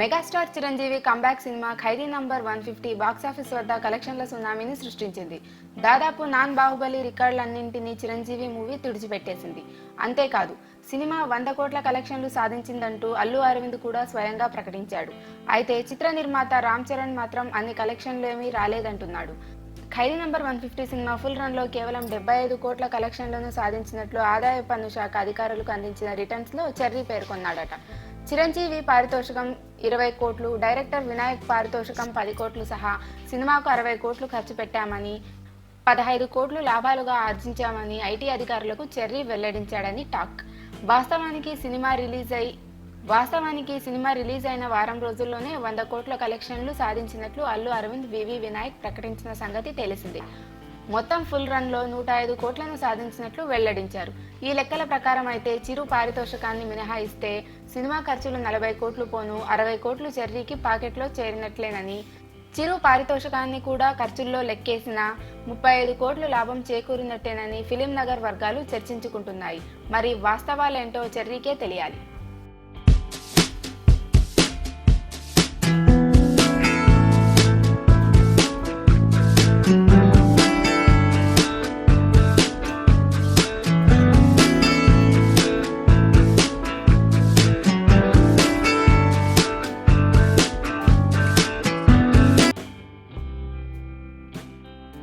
Megastar Chiranjeevi comeback cinema Khaidi number one fifty box office వద్ద కలెక్షన్ల సునామీని సృష్టించింది. దాదాపు నాన్ బాహుబలి రికార్డులన్నింటినీ చిరంజీవి మూవీ తుడిచిపెట్టేసింది. అంతేకాదు సినిమా వంద కోట్ల కలెక్షన్లు సాధించిందంటూ అల్లు అరవింద్ కూడా స్వయంగా ప్రకటించాడు. అయితే చిత్ర నిర్మాత రామ్ చరణ్ మాత్రం అన్ని కలెక్షన్లు ఏమీ రాలేదంటున్నాడు. Khaidi number one fifty cinema full రన్లో కేవలం డెబ్బై ఐదు కోట్ల కలెక్షన్లను సాధించినట్లు ఆదాయ పన్ను శాఖ అధికారులకు అందించిన రిటర్న్స్లో చెర్రీ పేర్కొన్నాడట. చిరంజీవి పారితోషికం ఇరవై కోట్లు డైరెక్టర్ వినాయక్ పారితోషికం పది కోట్లు సహా సినిమాకు అరవై కోట్లు ఖర్చు పెట్టామని పదహైదు కోట్లు లాభాలుగా ఆర్జించామని ఐటీ అధికారులకు చెర్రీ వెల్లడించాడని టాక్. వాస్తవానికి సినిమా రిలీజ్ అయి వాస్తవానికి సినిమా రిలీజ్ అయిన వారం రోజుల్లోనే వంద కోట్ల కలెక్షన్లు సాధించినట్లు అల్లు అరవింద్ వివి వినాయక్ ప్రకటించిన సంగతి తెలిసింది. మొత్తం ఫుల్ రన్లో నూట ఐదు కోట్లను సాధించినట్లు వెల్లడించారు. ఈ లెక్కల ప్రకారం అయితే చిరు పారితోషికాన్ని మినహాయిస్తే సినిమా ఖర్చులు నలభై కోట్లు పోను అరవై కోట్లు చెర్రీకి పాకెట్లో చేరినట్లేనని చిరు పారితోషికాన్ని కూడా ఖర్చుల్లో లెక్కేసిన ముప్పై ఐదు కోట్లు లాభం చేకూరినట్టేనని ఫిలిం నగర్ వర్గాలు చర్చించుకుంటున్నాయి. మరి వాస్తవాలేంటో చెర్రీకే తెలియాలి.